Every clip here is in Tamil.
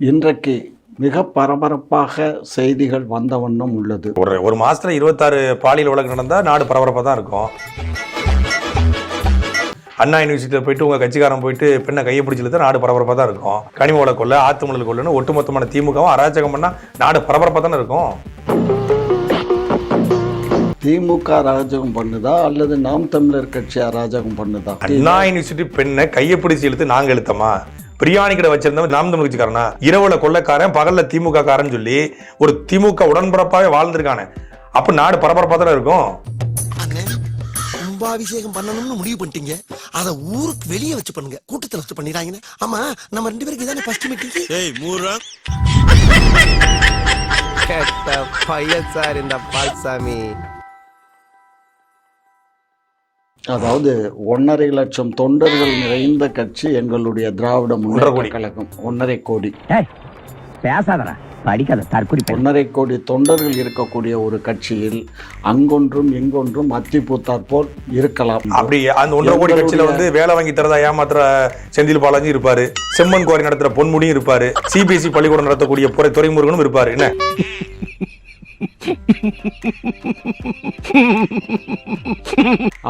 இன்றைக்கு மிக பரபரப்பாக செய்திகள் வந்த வண்ணம் உள்ளது. ஒரு ஒரு மாசத்துல இருபத்தாறு பாலியல் வழக்கு நடந்தா நாடு பரபரப்பாக தான் இருக்கும். அண்ணா யூனிவர்சிட்டியில் போயிட்டு உங்க கட்சிக்காரன் போயிட்டு பெண்ணை கையை பிடிச்சில நாடு பரபரப்பாக தான் இருக்கும். கனிம வள கொள்ள ஆத்துமணல் கொள்ளுன்னு ஒட்டுமொத்தமான திமுகவும் அராஜகம் பண்ணா நாடு பரபரப்பாக தானே இருக்கும். திமுக அராஜகம் பண்ணுதா அல்லது நாம் தமிழர் கட்சி அராஜகம் பண்ணுதா? அண்ணா யூனிவர்சிட்டி பெண்ணை கையை பிடிச்சி இழுத்து நாங்க இழுத்தமா? பிரியாணி கடை வச்சிருந்தவன் நாம் தமிழ் கட்சிக்காரனா இரவுல கொள்ளக்காரன் பகல்ல திமுக காரன் சொல்லி ஒரு திமுக உடன்பரப்பாவே வாழ்ந்திருக்கானே. அப்ப நாடு பரபரப்பா தானே இருக்கும்? அண்ணே கும்பாபிஷேகம் பண்ணணும்னு முடிவு பண்ணிட்டீங்க. அத ஊருக்கு வெளியே வச்சு பண்ணுங்க. கூட்டத்துல வச்சு பண்ணிடுறாங்கன்னு ஆமா நம்ம ரெண்டு பேருக்கு இதானே ஃபர்ஸ்ட் மீட்டிங் ஏய் மூர்ரா. கெட்ட பையன் சார் இந்த பால்சாமி. அதாவது ஒன்றரை லட்சம் தொண்டர்கள் நிறைந்த கட்சி எங்களுடைய திராவிட முன்னேற்ற கோடி. கழகம். ஒன்றரை கோடி. பேசாதடா. படிக்காத தற்குறி பெண். ஒன்றரை கோடி தொண்டர்கள் இருக்கக்கூடிய ஒரு கட்சியில் அங்கொன்றும் இங்கொன்றும் அத்தி பூத்தாற் போல் இருக்கலாம். அப்படி அந்த ஒன்றரை கோடி கட்சியில வந்து வேலை வாங்கி தரதா ஏமாத்துற செந்தில் பாலாஜி இருப்பாரு. செம்மன் குவாரி நடத்துற பொன்முடியும் இருப்பாரு. சிபிஎஸ்இ பள்ளிக்கூடம் நடத்தக்கூடிய புறை துறைமுருகனும் இருப்பாரு. என்ன?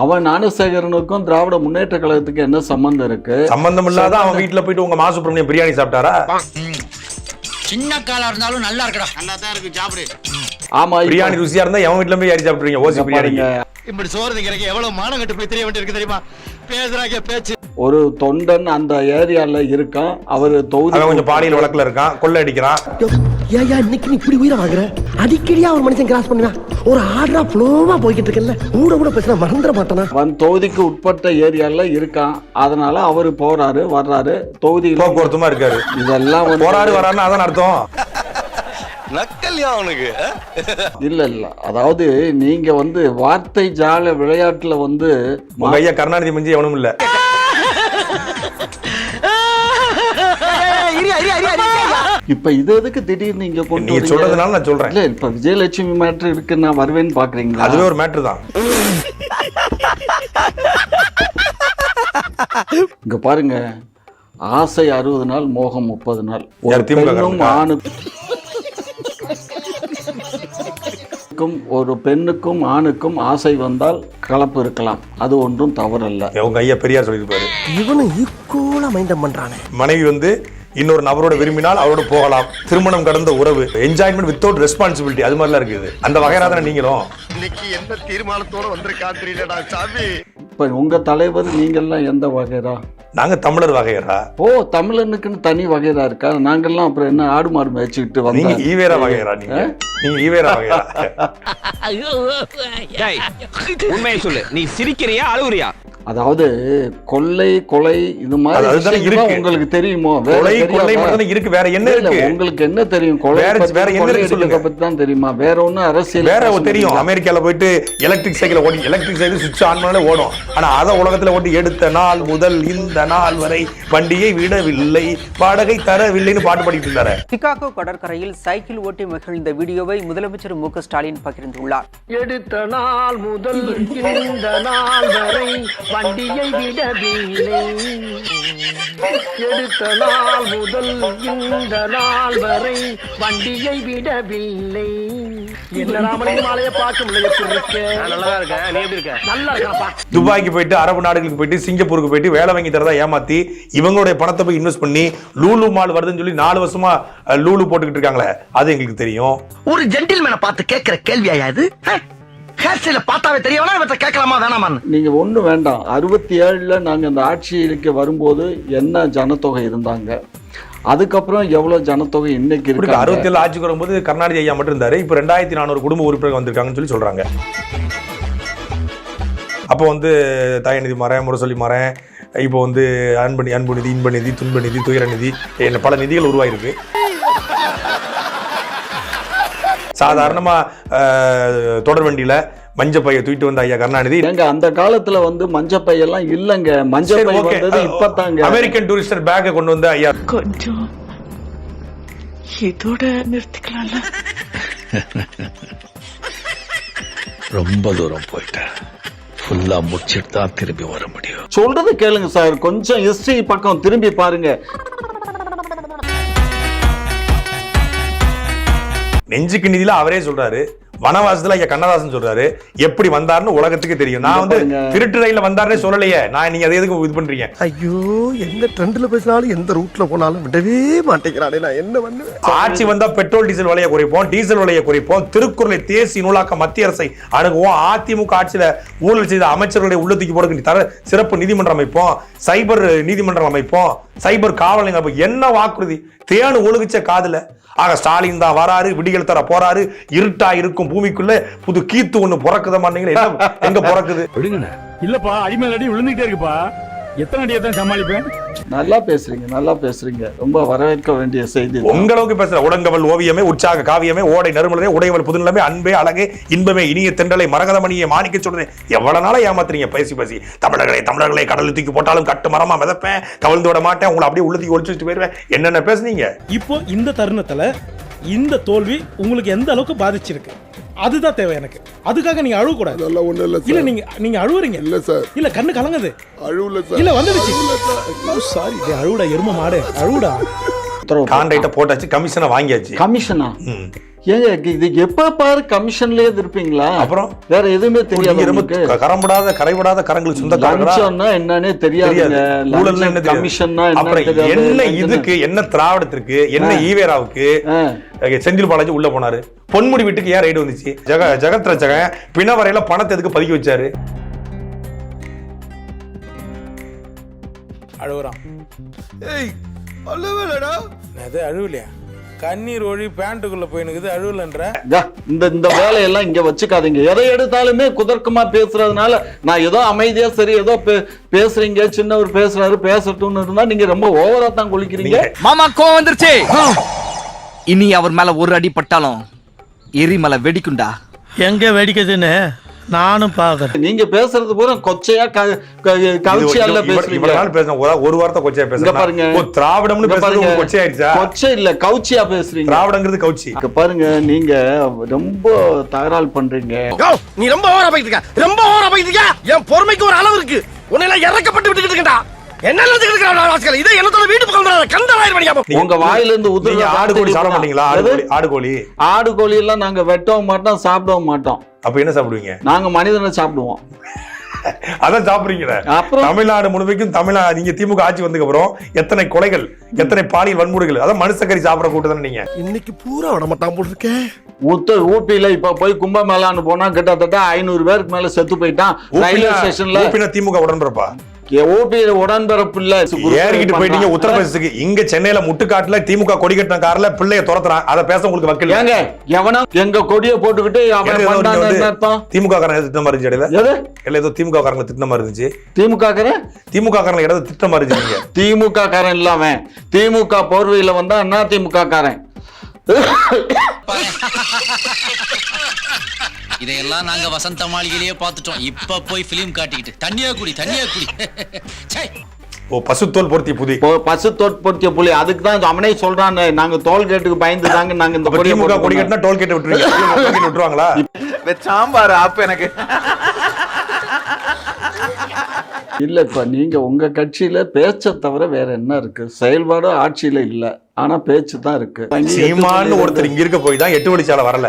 அவன் ஞானசேகரனுக்கும் திராவிட முன்னேற்ற கழகத்துக்கு என்ன சம்பந்தம் இருக்கு? சம்பந்தம் இல்லாத அவன் வீட்டுல போயிட்டு உங்க மாசுப்பிரமணியம் பிரியாணி சாப்பிட்டாரா? சின்ன காலா இருந்தாலும் நல்லா இருக்கடா. நல்லா தான் இருக்கு சாப்பிடு. ஆமா பிரியாணி ருசியா இருந்தா எவன் வீட்டுல போய் யாரி சாப்பிட்டுருவீங்க? ஓசி பிரியாணி இப்படி சோறு திங்கிறக்கு எவ்வளவு மானம் கட்டு போய் தெரிய வேண்டியிருக்கு தெரியுமா? பேசுறாங்க பேச்சு. ஒரு தொண்டன் அந்த ஏரியால இருக்கான். அவர் தொகுதி கொஞ்சம் பாலியல் வழக்குல இருக்கான். கொள்ளை அடிக்கிறான். ஏயா இன்னைக்கு நீ இப்படி உயிரை வாங்குற அடிக்கடியா ஒரு மனுஷன் கிராஸ் பண்ணுவேன் ஒரு ஆர்டரா ஃப்ளோவா போய்கிட்டு இருக்கல கூட கூட பேசினா மறந்துட மாட்டானா அவன் தொகுதிக்கு உட்பட்ட ஏரியால இருக்கான் அதனால அவரு போறாரு வர்றாரு தொகுதியில் போக்குவரத்துமா இருக்காரு இதெல்லாம் போராடு வரான்னு அதான் அர்த்தம் நக்கல்யா அவனுக்கு இல்ல இல்ல அதாவது நீங்க வந்து வார்த்தை ஜால விளையாட்டுல வந்து உங்க ஐயா கருணாநிதி மிஞ்சி எவனும் இல்ல இப்ப இது எதுக்கு திடீர்னு நீங்க கொண்டு நீங்க? சொல்றதுனால நான் சொல்றேன். இல்ல இப்ப விஜயலட்சுமி மேட்ரு இருக்கு நான் வருவேன்னு பாக்குறீங்களா? அதுவே ஒரு மேட்ரு தான். இங்க பாருங்க ஆசை அறுபது நாள் மோகம் முப்பது நாள். ஒரு பெண்ணும்? ஆணுக்கும் ஒரு பெண்ணுக்கும் ஆணுக்கும் ஆசை வந்தால் கலப்பு இருக்கலாம். அது ஒன்றும் தவறல்ல. உங்க ஐயா பெரியார் சொல்லியிருப்பாரு. இவனும் ஈக்குவலா மைண்டம் பண்றானே. மனைவி வந்து இன்னொரு நபரோட விரும்பினால் அவரோட போகலாம். திருமணம் கடந்த உறவு என்ஜாய்மெண்ட் வித்தவுட் ரெஸ்பான்சிபிலிட்டி அது மாதிரிலாம் இருக்குது அந்த வகையறா தானே நீங்களும்? இன்னைக்கு என்ன தீர்மானத்தோட வந்திருக்கா தெரியலடா சாமி. இப்ப உங்க தலைவர் நீங்கெல்லாம் எந்த வகைரா நாங்க தமிழர் வகையறா. ஓ தமிழனுக்குன்னு தனி வகைரா இருக்கா? நாங்கெல்லாம் அப்புறம் என்ன ஆடு மாடு மேய்ச்சிக்கிட்டு நீங்க வந்தோம் ஈவேரா வகையறா நீங்க. நீங்க ஈவேரா வகையறா. டேய் உண்மையை சொல்லு. நீ சிரிக்கிறியா அழுவுறியா அதாவது கொள்ளை கொலை இது மாதிரி. உங்களுக்கு தெரியுமோ? கொலை? கொள்ளை மட்டும் தான் இருக்கு. வேற என்ன இருக்கு? உங்களுக்கு என்ன தெரியும்? கொலை வேற- என்ன இருக்கு சொல்லுங்க. பத்தி தான் தெரியுமா? வேற ஒண்ணும் அரசியல் வேற தெரியும். அமெரிக்கால போயிட்டு எலக்ட்ரிக் சைக்கிள் ஓடி எலக்ட்ரிக் சைக்கிள் சுவிட்ச் ஆன் பண்ணாலே ஓடும். ஆனா அத உலகத்துல ஓட்டி எடுத்த நாள் முதல் இந்த நாள் வரை வண்டியை விடவில்லை. வாடகை தரவில்லைன்னு பாட்டு பாடிட்டு இருந்தாரு. சிகாகோ கடற்கரையில் சைக்கிள் ஓட்டி மகிழ்ந்த வீடியோவை முதலமைச்சர் மு க ஸ்டாலின் பகிர்ந்துள்ளார். எடுத்த நாள் முதல் இந்த நாள் வரை வண்டியை விடவில்லை. எடுத்த நாள் முதல் இந்த நாள் வரை வண்டியை விடவில்லை. துபாய்க்கு போயிட்டு அரபு நாடுகளுக்கு போயிட்டு சிங்கப்பூருக்கு போயிட்டு வேலை வாங்கி தரதா ஏமாத்தி இவங்களுடைய பணத்தை போய் இன்வெஸ்ட் பண்ணி லூலு மால் வருதுன்னு சொல்லி நாலு வருஷமா லூலு போட்டுக்கிட்டு இருக்காங்களே அது எங்களுக்கு தெரியும். ஒரு ஜென்டில்மேனை பார்த்து கேட்கிற கேள்வியா இது? ஹேர் ஸ்டைல பார்த்தாவே தெரியவனா இவற்றை கேட்கலாமா? வேணாமான்னு நீங்க ஒண்ணு வேண்டாம். அறுபத்தி ஏழுல நாங்க அந்த ஆட்சிக்கு வரும்போது என்ன ஜனத்தொகை இருந்தாங்க? அதுக்கப்புறம் எவ்வளவு ஜனத்தொகை இன்னைக்கு இருக்கு அறுபத்தி ஏழு ஆட்சிக்கு வரும்போது கருணாநிதி ஐயா மட்டும் இருந்தாரு. இப்ப ரெண்டாயிரத்தி நானூறு குடும்ப உறுப்பினர்கள் வந்திருக்காங்கன்னு சொல்லி சொல்றாங்க. அப்போ வந்து தயநிதி மறேன் முரசொலி மறேன் இப்போ வந்து அன்பு அன்பு நிதி இன்ப நிதி துன்ப நிதி துயர நிதி என்ன பல நிதிகள் உருவாயிருக்கு. சாதாரணமா அஹ், தொடர் வண்டியில மஞ்ச பைய தூக்கிட்டு வந்த ஐயா கருணாநிதி. ஏங்க அந்த காலத்துல வந்து மஞ்சப்பை எல்லாம் இல்லங்க. மஞ்சப்பை. வந்தது இப்பதாங்க. அமெரிக்கன் டூரிஸ்டர் பேக்கை கொண்டு வந்த ஐயா. கொஞ்சம் இதோட நிறுத்திக்கலாம்ல? ரொம்ப தூரம் போயிட்டேன் ஃபுல்லா முடிச்சிட்டு தான் திரும்பி வர முடியும். சொல்றது கேளுங்க சார். கொஞ்சம் ஹிஸ்டரி பக்கம் திரும்பி பாருங்க. நெஞ்சுக்கு நிதியில அவரே சொல்றாரு. வனவாசத்துல ஐயா கண்ணதாசன் சொல்றாரு. எப்படி வந்தாருன்னு உலகத்துக்கு தெரியும். நான் வந்து. திருட்டு ரயில்ல வந்தாருன்னே சொல்லலையே. நான் நீங்க அதை எதுக்கு இது பண்றீங்க? ஐயோ எந்த ட்ரெண்ட்ல பேசினாலும் எந்த ரூட்ல போனாலும் விடவே மாட்டேங்கிறானே நான். என்ன பண்ணுவேன்? ஆட்சி வந்தா பெட்ரோல் டீசல் விலையை குறைப்போம் டீசல் விலையை குறைப்போம் திருக்குறளை தேசிய நூலாக்க மத்திய அரசை அணுகுவோம் அதிமுக ஆட்சியில ஊழல் செய்த அமைச்சர்களை உள்ள தூக்கி போடுங்க தர சிறப்பு நீதிமன்றம் அமைப்போம் சைபர் நீதிமன்றம் அமைப்போம் சைபர் காவல். என்ன வாக்குறுதி? தேனு ஒழுகுச்ச காதுல ஆக ஸ்டாலின் தான் வராரு விடிகள் தர போறாரு இருட்டா இருக்கும் பூமிக்குள்ள புது கீத்து ஒண்ணு பிறக்குத மாட்டீங்களா எங்க பிறக்குது? இல்லப்பா அடிமேல் அடி விழுந்துகிட்டே இருக்குப்பா. எத்தனை அடியை தான் சமாளிப்பேன் நல்லா பேசுறீங்க நல்லா பேசுறீங்க. ரொம்ப வரவேற்க வேண்டிய செய்தி தான். உங்களவுக்கு பேசுற உடங்கவல் ஓவியமே உற்சாக காவியமே ஓடை நறுமலரே உடையவள் புதுநிலமே அன்பே அழகே இன்பமே இனிய தென்றலை மரகதமணியை மாணிக்க சொல்றேன் எவ்வளவு நாளா ஏமாத்துறீங்க? பேசி பேசி. தமிழர்களே தமிழர்களே கடலில் தூக்கி போட்டாலும் கட்டு மரமா மிதப்பேன். கவிழ்ந்து விட மாட்டேன். உங்களை அப்படியே உள்ள தூக்கி ஒழிச்சுட்டு போயிருவேன். என்னென்ன பேசுனீங்க? இப்போ இந்த தருணத்துல இந்த தோல்வி உங்களுக்கு எந்த அளவுக்கு பாதிச்சிருக்கு? அதுதான் தேவை எனக்கு. அதுக்காக நீங்க அழுவ கூடாது அதெல்லாம் ஒண்ணும் இல்ல இல்ல நீங்க நீங்க அழுவுறீங்க. இல்ல சார். இல்ல கண்ணு கலங்குது. அழுவல இல்ல வந்துடுச்சு. சாரி. அழுவுடா எரும மாடு. அழுவுடா. கான்ட்ராக்ட போட்டாச்சு. கமிஷனை? வாங்கியாச்சு கமிஷனா? ம். ஏங்க இது எப்ப பாரு கமிஷன்லயே இருப்பீங்களா? அப்புறம் வேற எதுவுமே தெரியாது ரொம்ப உங்களுக்கு. க- கரம்படாத கரைபடாத கரங்களுக்கு லஞ்சம்னா என்னன்னே தெரியாதுங்க தெரியாது. கமிஷன்னா அப்புறம் என்ன இதுக்கு என்ன திராவிடத்திற்கு என்ன. ஈவேராவுக்கு? செந்தில் பாலாஜி உள்ள போனாரு. பொன்முடி வீட்டுக்கு ஏன் ரைடு வந்துச்சு? ஜெக ஜெகத் ரச்சகன் பிணவரையில பணத்தை எதுக்கு பதுக்கி வச்சாரு? அழுவுறான். ஏய் அழுவலடா. அது அழுவலையா? கண்ணீர் ஒழி பேண்ட்டுக்குள்ள போயினுக்குது அழுவலன்ற. இந்த இந்த வேலையெல்லாம் இங்க வச்சுக்காதீங்க. எதை எடுத்தாலுமே குதர்க்கமா பேசுறதுனால நான் ஏதோ அமைதியா சரி ஏதோ பே- பேசுறீங்க சின்னவர் பேசுறாரு பேசட்டும்னு இருந்தா நீங்க ரொம்ப ஓவரா தான் குளிக்கிறீங்க. மாமா கோவம் வந்துருச்சு. இனி அவர் மேல ஒரு அடி பட்டாலும் எரிமலை வெடிக்குண்டா எங்க வெடிக்குதுன்னு? நானும் பாக்குறேன் நீங்க பேசுறது பூரா கொச்சையா க- க- கவிச்சியால இவ்வளவு- பேசுறீங்க. ஒரு- வார்த்தை கொச்சையா இங்க பாருங்க. திராவிடம்னு பேசுறது கொச்சையாயிருச்சா கொச்சை இல்ல கவுச்சியா பேசுறீங்க. திராவிடங்கிறது கவுச்சி. இங்க பாருங்க நீங்க ரொம்ப தகராறு பண்றீங்க. நீ ரொம்ப ஓவரா போயிட்டு இருக்க. ரொம்ப ஓவரா போயிட்டு இருக்க. என் பொறுமைக்கு ஒரு அளவு இருக்கு. உன்னை எல்லாம் இறக்கப்பட்டு விட்டுக்கிட்டு இருக்கா என்ன வாசகர் இதை என்னத்தோட வீட்டு பக்கம். கந்தராயிரம் மணியா உங்க வாயில இருந்து உதிர ஆடு கோழி சாப்பிட மாட்டீங்களா? ஆடு கோழி ஆடு கோழி. ஆடு கோழி எல்லாம் நாங்க வெட்டவும் மாட்டோம் சாப்பிடவும் மாட்டோம். அப்ப என்ன சாப்பிடுவீங்க? நாங்க மனிதனை சாப்பிடுவோம். அதான் சாப்பிடுறீங்களே. தமிழ்நாடு முழுமைக்கும் தமிழ்நா நீங்க திமுக ஆட்சி வந்ததுக்கு அப்புறம் எத்தனை கொலைகள் எத்தனை பாலியல் வன்முறைகள் அதான் மனுஷக்கறி சாப்பிட கூட்டதானே நீங்க? இன்னைக்கு பூரா விட மாட்டான் போல் இருக்கேன் உத்த ஊட்டியில இப்ப போய் கும்பமேளான்னு போனா கிட்டத்தட்ட ஐநூறு பேருக்கு மேல செத்து போயிட்டான் ரயில்வே ஸ்டேஷன்ல. திமுக உடன்பிறப்பா? ஊட்டியில உடன்பிறப்பு இல்ல. ஏறிக்கிட்டு போயிட்டீங்க உத்தரப்பிரதேசத்துக்கு. இங்க சென்னையில முட்டுக்காட்டுல திமுக கொடி கட்டின கார்ல பிள்ளைய துரத்துறான். அதை பேச உங்களுக்கு வக்கீல் ஏங்க எவனா எங்க கொடியை போட்டுக்கிட்டு திமுக ஏதோ திட்டம் இருந்துச்சு இல்ல ஏதோ திமுக காரங்க திட்டம் மாதிரி இருந்துச்சு. திமுக காரன்? திமுக காரங்க ஏதோ திட்டம் மாதிரி இருந்துச்சு. திமுக காரன் இல்லாம திமுக போர்வையில வந்தா அண்ணா திமுக காரன். இதையெல்லாம் நாங்க வசந்த மாளிகையிலேயே பார்த்துட்டோம். இப்ப போய் பிலிம் காட்டிக்கிட்டு. தண்ணியா குடி தண்ணியா குடி. ச்சே. ஓ பசுத்தோல் பொருத்திய புதி இப்போ பசு தோற்படுத்திய புலி. அதுக்கு தான் அவனே சொல்றான் நாங்க டோல் கேட்டுக்கு பயந்து தாங்க நாங்க இந்த அப்ப கொடி போட்டுக்கணும். கட்டினா டோல் கேட் விட்டுருவீங்க. டோல் கேட் விட்டுருவாங்களா? சாம்பார் ஆப்பு எனக்கு. இல்ல இப்ப நீங்க உங்க கட்சியில பேச்சை தவிர வேற என்ன இருக்கு? செயல்பாடு ஆட்சியில இல்ல. ஆனா பேச்சு தான் இருக்கு. சீமான்னு ஒருத்தர் இங்க இருக்க போய் தான் எட்டு வழிச்சாலை வரல.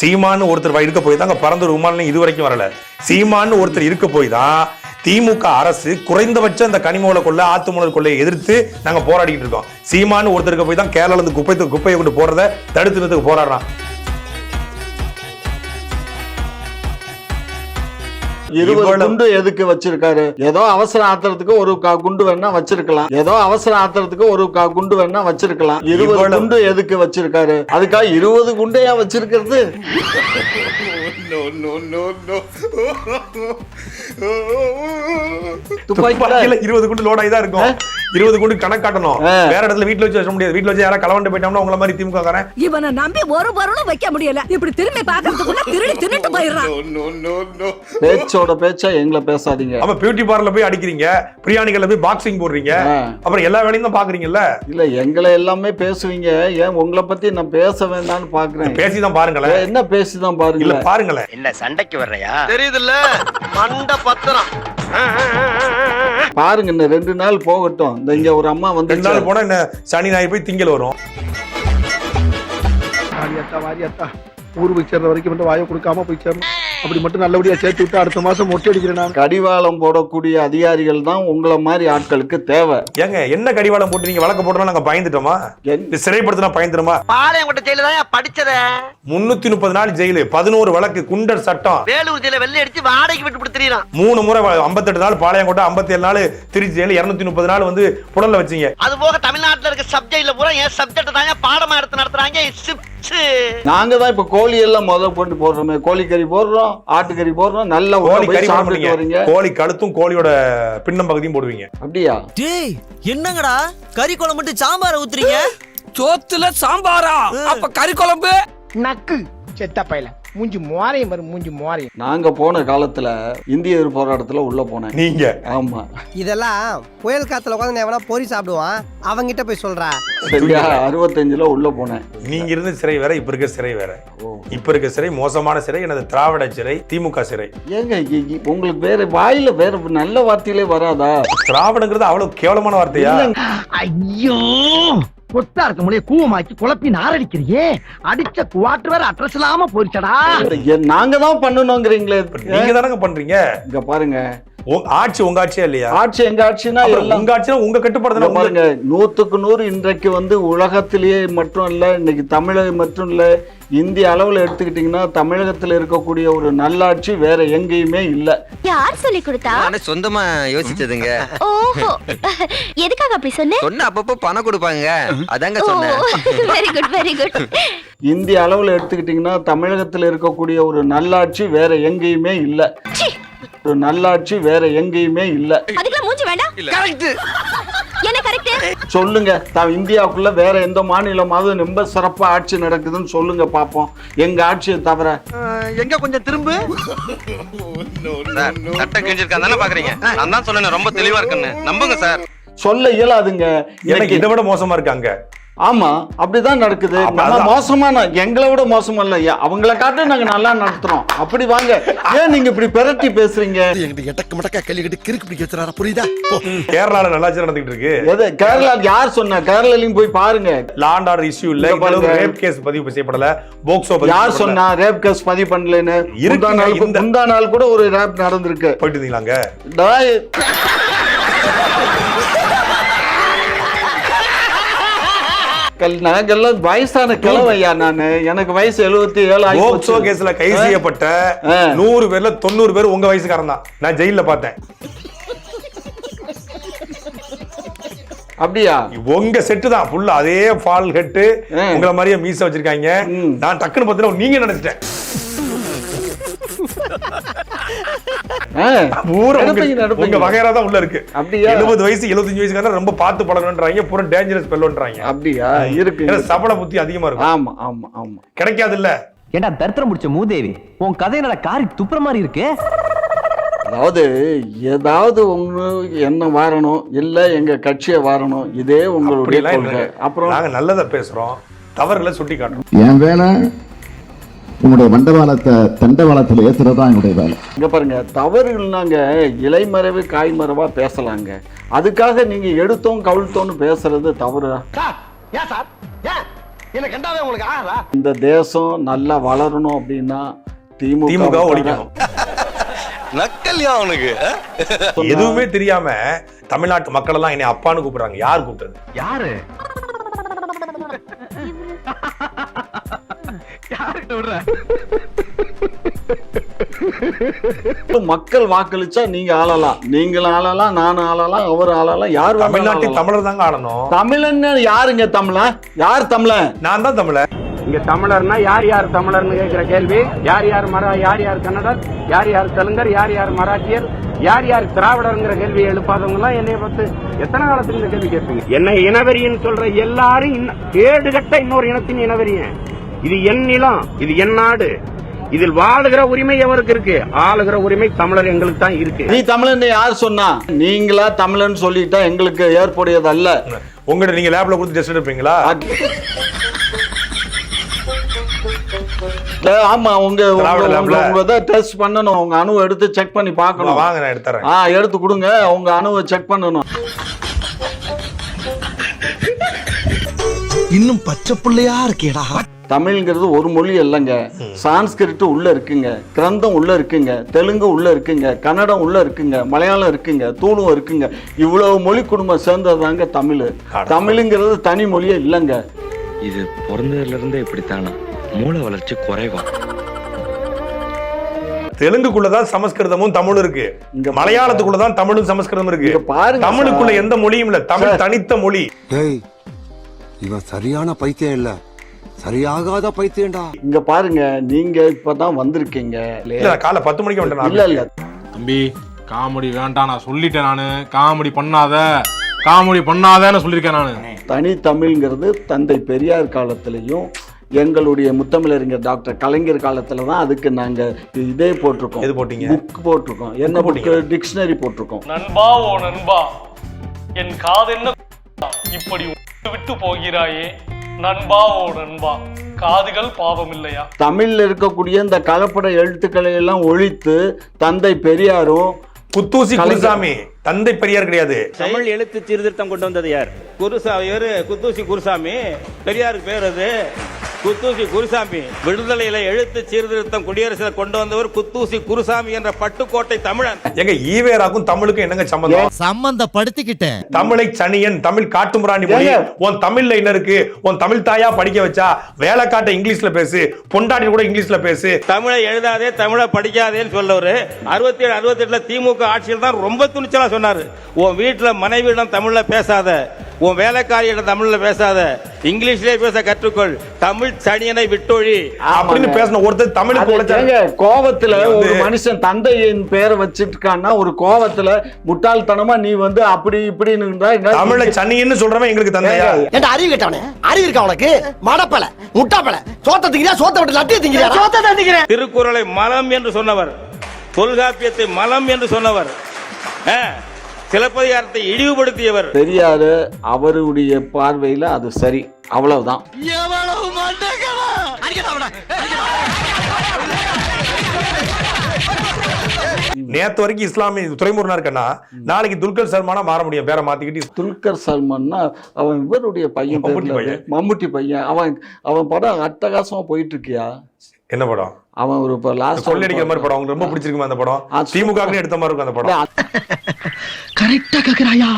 சீமான்னு ஒருத்தர் இருக்க போய் தான் அங்க பறந்தூர் விமானம் இது வரைக்கும் வரல. சீமான்னு ஒருத்தர் இருக்க போய் தான் திமுக அரசு குறைந்தபட்சம் இந்த கனிமூல கொள்ளை ஆத்துமூலர் கொள்ளையை எதிர்த்து நாங்க போராடிட்டு இருக்கோம். சீமான்னு ஒருத்தருக்கு போய் தான் கேரளா இருந்து குப்பை குப்பையை கொண்டு போறத தடுத்து நிறுத்துக்கு போராடுறான். இருபது குண்டு எதுக்கு வச்சிருக்காரு? ஏதோ அவசர ஆத்திரத்துக்கு ஒரு க- குண்டு வேணா வச்சிருக்கலாம். ஏதோ அவசர ஆத்திரத்துக்கு ஒரு க- குண்டு வேணா வச்சிருக்கலாம். இருபது குண்டு எதுக்கு வச்சிருக்காரு? அதுக்காக இருபது குண்டையா வச்சிருக்கிறது? துப்பாக்கில துப்பாக்கியில இருபது குண்டு லோட் ஆகி தான் இருக்கும் இருபது குண்டு கணக்கு காட்டணும். வேற இடத்துல வீட்டுல வச்சு வைக்க முடியாது. வீட்டுல வச்சு யாரா கலவண்டு போயிட்டோம்னா உங்கள மாதிரி திமுக காரன். இவனை நம்பி ஒரு பொருளும் வைக்க முடியல. இப்படி திரும்பி பாக்கிறதுக்குள்ள திருடி தின்னுட்டு போயிடுறான். பேச்சோட பேச்சா எங்களை பேசாதீங்க. அப்ப பியூட்டி பார்லர் போய் அடிக்கிறீங்க. பிரியாணிகள்ல போய் பாக்ஸிங் போடுறீங்க. அப்புறம் எல்லா வேலையும் தான் பாக்குறீங்கல்ல இல்ல எங்களை எல்லாமே பேசுவீங்க. ஏன் உங்களை பத்தி நான் பேச வேண்டாம்னு பாக்குறேன் பேசி தான் பாருங்களேன் என்ன பேசிதான் இல்ல பாருங்க பாருங்களேன். என்ன சண்டைக்கு வர்றையா? தெரியுதுல்ல? மண்ட பத்திரம். பாருங்க இந்த ரெண்டு நாள் போகட்டும். இந்த இங்க ஒரு அம்மா ரெண்டு வந்து நாள் போனா என்ன சனி ஞாயிறு போய் திங்கள் வரும். வாரியாத்தா வாரியாத்தா ஊர் போய் சேர்ற வரைக்கும் மட்டும் வாயை கொடுக்காம போய் சேரணும். அப்படி மட்டும் நல்லபடியா சேர்த்து விட்டு அடுத்த மாசம் மொட்டை அடிக்கிறேன் நான் கடிவாளம் போடக்கூடிய அதிகாரிகள் தான் உங்களை மாதிரி ஆட்களுக்கு தேவை. ஏங்க என்ன கடிவாளம் போட்டு நீங்க வழக்கு போட்டோம்னா நாங்க பயந்துட்டோமா? சிறைப்படுத்தினா பயந்துருமா? பாளையங்கோட்டை ஜெயில தான் படிச்சத? முன்னூத்தி முப்பது நாள் ஜெயிலு பதினோரு வழக்கு குண்டர் சட்டம். வேலூர் ஜெயில வெள்ளை அடிச்சு வாடகைக்கு விட்டு கொடுத்துறான் மூணு முறை ஐம்பத்தெட்டு நாள் பாளையங்கோட்டை ஐம்பத்தி ஏழு நாள் திருச்சி ஜெயிலு இருநூத்தி முப்பது நாள் வந்து புடல்ல வச்சீங்க. அது போக தமிழ்நாட்டுல இருக்க சப்ஜெக்ட்ல பூரா என் சப்ஜெக்ட் தாங்க பாடமா எடுத்து நடத்துறாங்க நாங்க தான் இப்ப கோழி எல்லாம் முத போட்டு போடுறோமே கோழிக்கறி போடுறோம் ஆட்டுக்கறி போடுறோம். நல்ல கோழி கறி வரீங்க. கோழி கழுத்தும் கோழியோட பின்னம் பகுதியும் போடுவீங்க. அப்படியா? டேய் என்னங்கடா? கறி குழம்பு மட்டும் சாம்பார ஊத்துறீங்க? சோத்துல சாம்பாரா? அப்ப கறி குழம்பு? நக்கு செத்த பையல. மூஞ்சி மோரையும் வரும் மூஞ்சி மோரையும். நாங்க போன காலத்துல இந்திய எதிர்ப்பு போராட்டத்துல உள்ள போனேன். நீங்க? ஆமா. இதெல்லாம் புயல் காத்துல உட்காந்து எவனா பொறி சாப்பிடுவான்? அவங்கிட்ட போய் சொல்றா. சரியா அறுபத்தஞ்சுல உள்ள போனேன். நீங்க இருந்த சிறை வேற இப்ப இருக்க சிறை வேற. இப்ப இருக்க சிறை மோசமான சிறை எனது திராவிட சிறை திமுக சிறை. ஏங்க உங்களுக்கு வேற வாயில வேற நல்ல வார்த்தையிலே வராதா? திராவிடங்கிறது அவ்வளவு கேவலமான வார்த்தையா? ஐயோ! கொத்தா இருக்க முடிய கூவமாக்கி குழப்பி நாரடிக்கிறியே? அடிச்ச குவாட்டு வேற அட்ரஸ் இல்லாம போயிடுச்சடா நாங்க தான் பண்ணணுங்கிறீங்களே. நீங்க தானங்க பண்றீங்க? இங்க பாருங்க. ஆட்சி உங்க ஆட்சியா இல்லையா? ஆட்சி எங்க ஆட்சினா உங்க ஆட்சினா உங்க கட்டுப்பாடு பாருங்க நூத்துக்கு நூறு இன்றைக்கு வந்து உலகத்திலேயே மட்டும் இல்ல இன்னைக்கு தமிழகம் மட்டும் இல்ல இந்திய அளவுல எடுத்துக்கிட்டீங்கன்னா தமிழகத்துல இருக்கக்கூடிய ஒரு நல்லாட்சி வேற எங்கேயுமே இல்ல. யார் சொல்லி கொடுத்தா? சொந்தமா யோசிச்சதுங்க. ஓஹோ. எதுக்காக அப்படி சொன்னேன் சொன்ன அப்பப்போ பணம் கொடுப்பாங்க. அதாங்க வெரி குட் வெரி குட் இந்திய அளவுல எடுத்துக்கிட்டீங்கன்னா தமிழகத்துல இருக்கக்கூடிய ஒரு நல்லாட்சி வேற எங்கேயுமே இல்ல. நல்லாட்சி வேற எங்கேயுமே இல்ல. அதுக்கெல்லாம் மூஞ்சி வேண்டாம். கரெக்ட் என்ன கரெக்ட் சொல்லுங்க. த- இந்தியாவுக்குள்ள வேற எந்த மாநிலமாவது ரொம்ப சிறப்பா ஆட்சி நடக்குதுன்னு சொல்லுங்க பாப்போம். எங்க ஆட்சியை தவிர. எங்க கொஞ்சம் திரும்பு. சட்டை கிழிஞ்சிருக்கா தானே பாக்குறீங்க? நான் தான் சொன்னேன் ரொம்ப தெளிவா இருக்குன்னு. நம்புங்க சார். சொல்ல இயலாதுங்க. எனக்கு இதை விட மோசமா இருக்காங்க ஆமா அப்படிதான் நடக்குது. நம்ம. மோசமான எங்களை விட மோசம் இல்ல அவங்கள காட்டு நாங்க நல்லா நடத்துறோம். அப்படி வாங்க. ஏன் நீங்க இப்படி பெரட்டி பேசுறீங்க? எட்டக்கு மடக்கா கல்லிக்கிட்டு கிறுக்கு பிடிக்க வச்சுறாரா புரியுதா? கேரளால நல்லாட்சி நடந்துகிட்டு இருக்கு. எது கேரளா யார் சொன்னா? கேரளாலையும் போய் பாருங்க. லாண்ட் ஆர்டர் இஷ்யூ இல்ல. ரேப் கேஸ் பதிவு செய்யப்படல. போக்சோ யார். சொன்னா ரேப் கேஸ் பதிவு பண்ணலன்னு? முந்தா நாள் இந்த- முந்தா நாள் கூட ஒரு ரேப் நடந்திருக்கு. போயிட்டு இருந்தீங்களாங்க டேய். கல்- நாங்கெல்லாம் வயசான கிழவையா நானு எனக்கு வயசு எழுபத்தி ஏழு போக்சோ. கேஸ்ல கைது செய்யப்பட்ட. நூறு பேர்ல தொண்ணூறு பேர் உங்க வயசுக்காரன் தான் நான் ஜெயில பார்த்தேன் அப்படியா உங்க செட்டு தான் ஃபுல்லா அதே ஃபால் ஹெட்டு. உங்கள மாதிரியே மீச வச்சிருக்காங்க. நான் டக்குன்னு பார்த்தா நீங்க நினைச்சிட்டேன் உங்க- வகையறா தான் உள்ள இருக்கு. அப்படியா? எழுபது வயசு எழுபத்தஞ்சு வயசுக்காரன் ரொம்ப பார்த்து பழகணுன்றாங்க பூரா டேஞ்சரஸ் பெல்லோன்றாங்க அப்படியா? இருக்கு சபல புத்தி அதிகமா இருக்கும். ஆமா ஆமா ஆமா. கிடைக்காது இல்ல ஏண்டா தரித்திரம் முடிச்ச மூதேவி உன் கதை என்னடா காரி துப்புற மாதிரி இருக்கு? அதாவது ஏதாவது ஒண்ணு என்ன வாரணும் இல்ல எங்க கட்சியை வாரணும் இதே உங்களுடைய. அப்புறம்? நாங்க நல்லதை பேசுறோம் தவறுகளை சுட்டி காட்டுறோம் என் வேலை உங்களுடைய மண்டபாலத்தை தண்டவாளத்தில் ஏத்துறது தான் என்னுடைய வேலை. இங்க பாருங்க தவறுகள்னாங்க இலைமறைவு காய்மறைவா பேசலாங்க. அதுக்காக நீங்க எடுத்தோம் கவிழ்த்தோன்னு பேசுறது தவறு. சார் ஏன் சார்? ஏன்? என்ன கண்டாவே உங்களுக்கு ஆறா இந்த தேசம் நல்லா வளரணும் அப்படின்னா திமுக திமுக ஒழிக்கணும் நக்கல்யா அவனுக்கு எதுவுமே தெரியாம தமிழ்நாட்டு மக்கள் எல்லாம் என்னை அப்பான்னு கூப்பிடுறாங்க. யார் கூப்பிட்டது? யாரு? மக்கள் வாக்களிச்சா நீங்க ஆளலாம் நீங்களும் ஆளலாம் நானும் ஆளலாம் அவர் ஆளலாம் யார் தமிழ்நாட்டில். தமிழர் தாங்க ஆடணும் தமிழன்னு யாருங்க தமிழன் யார் தமிழன்? நான் தான் தமிழர் இங்க தமிழர்னா யார் யார் தமிழர்னு கேட்கிற கேள்வி? யார் யார் மரா யார் யார் கன்னடர்? யார் யார் தெலுங்கர்? யார் யார் மராட்டியர்? யார் யார் திராவிடர்ங்கிற கேள்வி எழுப்பாதவங்க எல்லாம் என்னைய பார்த்து எத்தனை காலத்துக்கு இந்த கேள்வி கேட்பீங்க? என்ன இனவெறின்னு சொல்ற எல்லாரும் இன்ன- கேடு கட்ட இன்னொரு இனத்தின் இனவெறியன். இது என் நிலம் இது என் நாடு. இதில் வாழுகிற உரிமை எவருக்கு இருக்கு? ஆளுகிற உரிமை தமிழர் எங்களுக்கு தான் இருக்கு. நீ தமிழன் யார் சொன்னா? நீங்களா தமிழன் சொல்லிட்டா எங்களுக்கு ஏற்புடையது அல்ல. உங்கள்ட்ட நீங்க லேப்ல கொடுத்து டெஸ்ட் எடுப்பீங்களா? ஆமா உங்க டெஸ்ட் பண்ணணும். உங்க அணுவை எடுத்து செக் பண்ணி பார்க்கணும். வாங்க நான் எடுத்துறேன் ஆ எடுத்து கொடுங்க. உங்க அணுவை செக் பண்ணணும். இன்னும் பச்சை பிள்ளையா இருக்கேடா. தமிழ்ங்கிறது ஒரு மொழி இல்லைங்க சான்ஸ்கிரிட் உள்ள இருக்குங்க. கிரந்தம் உள்ள இருக்குங்க. தெலுங்கு உள்ள இருக்குங்க. கன்னடம் உள்ள இருக்குங்க. மலையாளம் இருக்குங்க. தூளும் இருக்குங்க. இவ்வளவு மொழி குடும்பம் சேர்ந்ததுதாங்க தமிழ். தமிழுங்கிறது தனி மொழியே இல்லைங்க. இது பிறந்ததுல இருந்தே இப்படித்தானா? மூளை வளர்ச்சி குறைவா? தெலுங்குக்குள்ளதான் சமஸ்கிருதமும் தமிழும் இருக்கு. இங்க மலையாளத்துக்குள்ளதான் தமிழும் சமஸ்கிருதம் இருக்கு. பாருங்க தமிழுக்குள்ள. எந்த மொழியும் இல்ல. தமிழ் தனித்த மொழி. இவன் சரியான பைத்தியம் இல்ல. சரியாகாத பைத்தியம்டா. இங்க பாருங்க நீங்க இப்பதான் வந்திருக்கீங்க. இல்ல காலை பத்து மணிக்கு வந்துட்டேன் இல்ல இல்ல. தம்பி காமெடி வேண்டாம் நான் சொல்லிட்டேன் நானு. காமெடி பண்ணாத. காமெடி பண்ணாதேன்னு சொல்லியிருக்கேன் நானு. தனி தமிழ்ங்கிறது தந்தை பெரியார் காலத்திலையும் எங்களுடைய முத்தமிழறிஞர் டாக்டர் கலைஞர் காலத்துல தான் அதுக்கு நாங்க இதே போட்டிருக்கோம். எது போட்டீங்க? புக் போட்டிருக்கோம். என்ன புக் டிக்ஷனரி போட்டிருக்கோம். நண்பா ஓ நண்பா என் காதென்ன இப்படி விட்டு போகிறாயே? நண்பா ஓ நண்பா காதுகள் பாவம் இல்லையா தமிழ்ல இருக்கக்கூடிய இந்த கலப்பட எழுத்துக்களை எல்லாம் ஒழித்து தந்தை பெரியாரும் குத்தூசி கலைஞர். தந்தை பெரியார் கிடையாது. தமிழ் எழுத்து சீர்திருத்தம் கொண்டு வந்தது யார்? குருசாமி இவரு குத்தூசி குருசாமி. பெரியாருக்கு பேர் அது. குத்தூசி குருசாமி. விடுதலையில எழுத்து சீர்திருத்தம் குடியரசுல கொண்டு வந்தவர் குத்தூசி குருசாமி என்ற பட்டுக்கோட்டை தமிழன். எங்க ஈவேராக்கும் தமிழுக்கும் என்னங்க சம்பந்தம்? சம்பந்தப்படுத்திக்கிட்டேன். தமிழை சனியன் தமிழ் காட்டுமிராண்டி மொழி? உன் தமிழ்ல என்ன இருக்கு? உன் தமிழ் தாயா படிக்க வச்சா வேலை காட்ட இங்கிலீஷ்ல பேசு பொண்டாட்டி கூட இங்கிலீஷ்ல பேசு. தமிழை எழுதாதே தமிழை படிக்காதேன்னு சொல்லவர். அறுபத்தி ஏழு அறுபத்தி எட்டுல திமுக ஆட்சியில் தான் ரொம்ப துணிச்சலா சொன்னாரு உன் வீட்டுல மனைவியிடம் தமிழ்ல பேசாத உன் வேலைக்காரியிடம் தமிழ்ல பேசாத இங்கிலீஷ்லயே பேச கற்றுக்கொள் தமிழ் சனியனை விட்டொழி. அப்படின்னு பேசின ஒருத்தர் தமிழுக்கு கோவத்துல வந்து- ஒரு மனுஷன் தந்தையின் பேரை வச்சிருக்கான்னா ஒரு கோவத்துல முட்டாள்தனமா நீ வந்து அப்படி இப்படின்னு தமிழை சனின்னு சொல்றவன் எங்களுக்கு தந்தையா? ஏன்டா அறிவு கேட்டவனே? அறிவு இருக்கா உனக்கு? மடப்பல முட்டாப்பல. சோத்த திங்கிறியா சோத்த விட்டு லட்டிய திங்கிறியா சோத்த தான் திங்கிறேன். திருக்குறளை மலம் என்று சொன்னவர் தொல்காப்பியத்தை மலம் என்று சொன்னவர். சிலப்பதிகாரத்தை இழிவுபடுத்தியவர். பெரியாரு அவருடைய பார்வையில அது சரி அவ்வளவுதான். நேத்து வரைக்கும் இஸ்லாமிய துறைமுருனா இருக்கன்னா நாளைக்கு துல்கர் சல்மானா மாற முடியும். பேரை மாத்திக்கிட்டு துல்கர் சல்மான்னா அவன் இவருடைய பையன். மம்முட்டி பையன். அவன் அவன் படம் அட்டகாசமா போயிட்டு இருக்கியா? என்ன படம்? அவன் ஒரு இப்ப லாஸ்ட் கொள்ளடிக்கிற மாதிரி படம். உங்களுக்கு ரொம்ப பிடிச்சிருக்குமா அந்த படம். திமுக எடுத்த மாதிரி இருக்கும் அந்த படம். கரெக்டா கேக்குறாயா?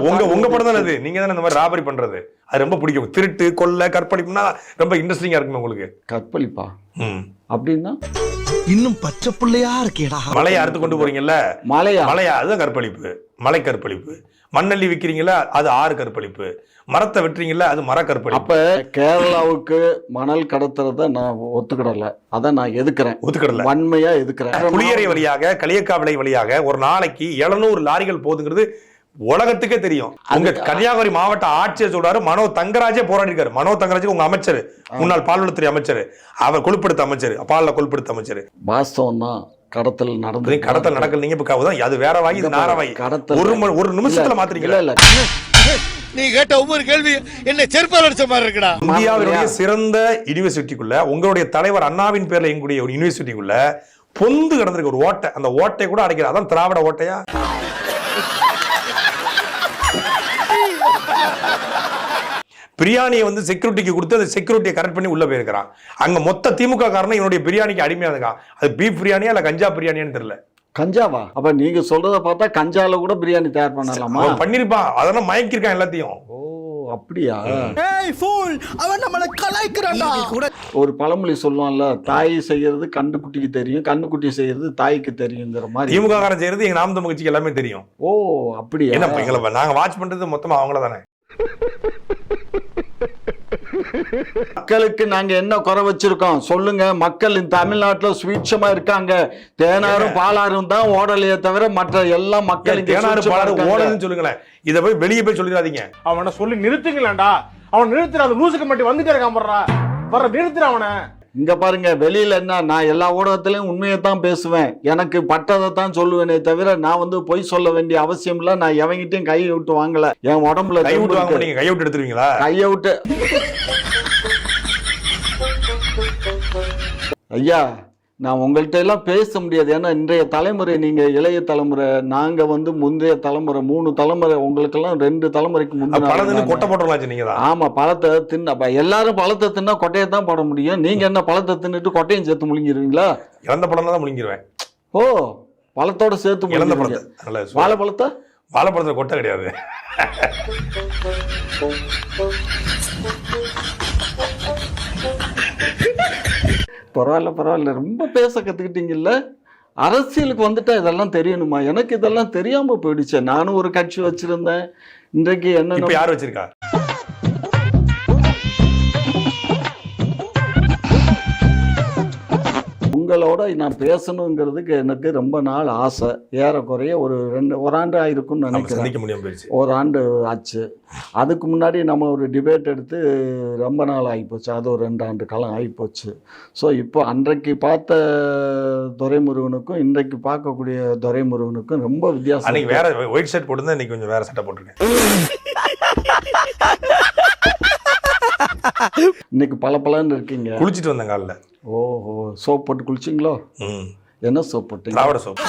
உங்க உங்க படம் தானே அது. நீங்க தானே இந்த மாதிரி ராபரி பண்றது. அது ரொம்ப பிடிக்கும். திருட்டு கொள்ளை கற்பழிப்புனா ரொம்ப இன்ட்ரெஸ்டிங்கா இருக்குமே உங்களுக்கு. கற்பழிப்பா? ம். அப்படின்னா? இன்னும் பச்சை புள்ளையா இருக்கேடா. மலையை அறுத்து கொண்டு போறீங்கல்ல? மலையா? மலையா? அதுதான் கற்பழிப்பு. மலை கற்பழிப்பு மண்ணள்ளி விக்கிறீங்கல்ல அது ஆறு கற்பழிப்பு. மரத்தை வெட்டுறீங்கல்ல அது மர கற்பழிப்பு. அப்ப கேரளாவுக்கு மணல் கடத்துறத நான் ஒத்துக்கிடல. அத நான் எதுக்குறேன்? ஒத்துக்கிடல. வன்மையா எதுக்குறேன்? புளியரை வழியாக களியக்காவிளை வழியாக ஒரு நாளைக்கு 700 லாரிகள் போகுதுங்கிறது உலகத்துக்கே தெரியும். உங்க கன்னியாகுமரி மாவட்ட ஆட்சியர் சொல்றாரு மனோ தங்கராஜே போராடி இருக்காரு மனோ தங்கராஜ் உங்க அமைச்சர் முன்னாள் பால்வளத்துறை அமைச்சர் அவர் கொழுப்படுத்த அமைச்சர் பால்ல கொழுப்படுத்த அமைச்சர். வாஸ்தவம் தான் கடத்தல் நடந்து இது கடத்தல் நடக்கல. நீங்க இப்ப கவுதான் அது வேற வாய் இது நார வாய். கடத்தல் ஒரு ஒரு நிமிஷத்துல இல்ல, மாத்திரீங்களா இல்ல நீ கேட்ட ஒவ்வொரு கேள்வி என்ன செருப்பால் அடிச்ச மாதிரி இருக்குடா. இந்தியாவினுடைய சிறந்த யூனிவர்சிட்டிக்குள்ள உங்களுடைய தலைவர் அண்ணாவின் பேர்ல எங்களுடைய ஒரு யூனிவர்சிட்டிக்குள்ள பொந்து கிடந்திருக்கு ஒரு ஓட்டை. அந்த ஓட்டை கூட அடைக்கிற அதான் திராவிட ஓட்டையா? பிரியாணியை வந்து செக்யூரிட்டிக்கு கொடுத்து அந்த செக்யூரிட்டியை கரெக்ட் பண்ணி உள்ள போயிருக்கிறான். அங்க மொத்த திமுக காரனும் என்னுடைய பிரியாணிக்கு அடிமையா இருக்கான். அது பீஃப் பிரியாணியா இல்ல கஞ்சா பிரியாணியான்னு தெரியல. கஞ்சாவா? அப்ப நீங்க சொல்றத பார்த்தா கஞ்சால கூட பிரியாணி தயார் பண்ணலாமா? பண்ணிருப்பான் அதெல்லாம் மயக்கிருக்கான் எல்லாத்தையும். ஓ அப்படியா? ஏய் ஃபூல் அவன் நம்மள கலாய்க்கிறான்டா. ஒரு பழமொழி சொல்லுவான்ல தாய் செய்யறது கண்ணுக்குட்டிக்கு தெரியும் கண்ணுக்குட்டி செய்யறது தாய்க்கு தெரியுங்கிற மாதிரி. திமுக காரன் செய்யறது எங்க நாம் தமிழ்ச்சிக்கு எல்லாமே தெரியும். ஓ அப்படியா? என்ன எங்களை நாங்க வாட்ச் பண்றது மொத்தமா அவங்கள தானே? மக்களுக்கு நாங்க என்ன குறை வச்சிருக்கோம்? சொல்லுங்க. மக்கள் இந்த தமிழ்நாட்டுல சுவீட்சமா இருக்காங்க. தேனாரும் பாலாரும் தான் ஓடலையே தவிர மற்ற எல்லா மக்கள் இங்க தேனாறு சுவீட்சமா பாலாறு இருக்காங்க. ஓடலன்னு சொல்லுங்களேன். இதை போய் வெளியே போய் சொல்லிடாதீங்க. அவனை சொல்லி நிறுத்துங்களேன்டா. அவன் நிறுத்துற அந்த லூசுக்கு மட்டும் வந்துட்டே இருக்கான் போடுறா. வர நிறுத்துற அவனை. இங்க பாருங்க வெளியில என்ன நான் எல்லா ஊடகத்திலையும் உண்மையை தான் பேசுவேன். எனக்கு பட்டதை தான் சொல்லுவேனே தவிர நான் வந்து பொய் சொல்ல வேண்டிய அவசியம் இல்ல. நான் எவங்கிட்டையும் கை விட்டு வாங்கல. என் உடம்புல கை விட்டு வாங்க. மாட்டீங்க கையை விட்டு எடுத்துருவீங்களா? கையை விட்டு. ஐயா நான் உங்கள்கிட்ட எல்லாம் பேச முடியாது. ஏன்னா இன்றைய தலைமுறை நீங்க இளைய தலைமுறை நாங்க வந்து முந்தைய தலைமுறை மூணு தலைமுறை உங்களுக்கெல்லாம் ரெண்டு தலைமுறைக்கு ஆளு கொட்டை நானு. போட்டுடலாம் நீங்க தான். ஆமா பழத்தை தின்னு அப்ப எல்லாரும் பழத்தை தின்னா கொட்டையை தான் போட முடியும். நீங்க என்ன பழத்தை தின்னுட்டு கொட்டையும் சேர்த்து முழுங்கிருவீங்களா? இறந்த பழம் தான் முழுங்கிருவேன். ஓ பழத்தோட சேர்த்து இறந்த. பழத்தை. வாழைப்பழத்தை? வாழைப்பழத்துல கொட்டை கிடையாது. பரவாயில்ல பரவாயில்ல. ரொம்ப பேச கத்துக்கிட்டீங்கல்ல? அரசியலுக்கு வந்துட்டா இதெல்லாம் தெரியணுமா? எனக்கு இதெல்லாம் தெரியாம போயிடுச்சு. நானும் ஒரு கட்சி வச்சிருந்தேன். இன்றைக்கு என்ன யார் வச்சிருக்கா? உங்களோட நான் பேசணுங்கிறதுக்கு எனக்கு ரொம்ப நாள் ஆசை. ஏறக்குறைய ஒரு ரெண்டு ஒரு ஆண்டு ஆயிருக்கும்னு நினைக்கிறேன். ஒரு ஆண்டு ஆச்சு. அதுக்கு முன்னாடி நம்ம ஒரு டிபேட் எடுத்து ரொம்ப நாள் ஆகிப்போச்சு. அது ஒரு ரெண்டு ஆண்டு காலம் ஆகிப்போச்சு. ஸோ இப்போ அன்றைக்கு பார்த்த துரைமுருகனுக்கும் இன்றைக்கு பார்க்கக்கூடிய துரைமுருகனுக்கும் ரொம்ப வித்தியாசம். வேற ஒயிட் ஷர்ட் போட்டு இன்னைக்கு கொஞ்சம் வேற சட்டை போட்டிருக்கேன். இன்னைக்கு பல பலன்னு இருக்கீங்க. குளிச்சிட்டு வந்தேன் காலில். ஓஹோ சோப் போட்டு குளிச்சிங்களோ? ம். என்ன சோப் போட்டீங்க? திராவிட சோப்.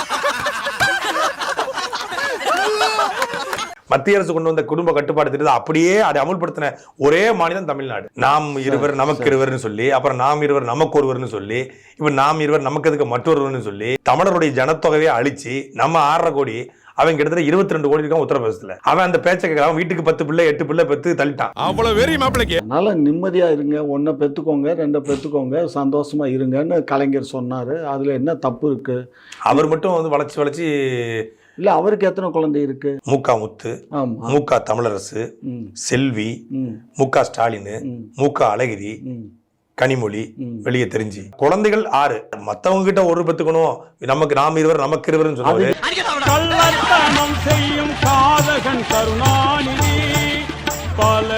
மத்திய அரசு கொண்டு வந்த குடும்ப கட்டுப்பாடு திட்டத்தை அப்படியே அதை அமுல்படுத்தின ஒரே மாநிலம் தமிழ்நாடு. நாம் இருவர் நமக்கு இருவர்னு சொல்லி அப்புறம் நாம் இருவர் நமக்கு ஒருவர்னு சொல்லி இப்ப நாம் இருவர் நமக்கு எதுக்கு மற்றொருவர்னு சொல்லி தமிழருடைய ஜனத்தொகையை அழிச்சு நம்ம ஆறரை கோடி அவன் கிட்டத்தட்ட இருபத்தி ரெண்டு கோடி இருக்கான் உத்தரப்பிரதேசத்துல. அவன் அந்த பேச்சை கேட்கறான் வீட்டுக்கு பத்து பிள்ளை எட்டு பிள்ளை பெத்து தள்ளிட்டான். அவ்வளவு வெறி மாப்பிளைக்கு. அதனால நிம்மதியா இருங்க. ஒன்றை பெற்றுக்கோங்க ரெண்டை பெற்றுக்கோங்க சந்தோஷமா இருங்கன்னு கலைஞர் சொன்னாரு. அதுல என்ன தப்பு இருக்கு? அவர் மட்டும் வந்து வளைச்சு வளைச்சு இல்ல அவருக்கு எத்தனை குழந்தை இருக்கு? மூக்கா முத்து ஆமா. மூக்கா தமிழரசு ம். செல்வி மூக்கா ஸ்டாலின் ம். மூக்கா அழகிரி ம். கனிமொழி. வெளியே தெரிஞ்சு. குழந்தைகள் ஆறு. மத்தவங்க கிட்ட ஒரு பெத்துக்கணும். நமக்கு நாம் இருவர் நமக்கு இருவர்னு சொன்னாரு கள்ளத்தனம் செய்யும் காதகன் கருணாநிதி. பல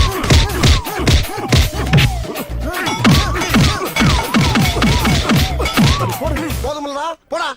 போதுமில்லடா போடா.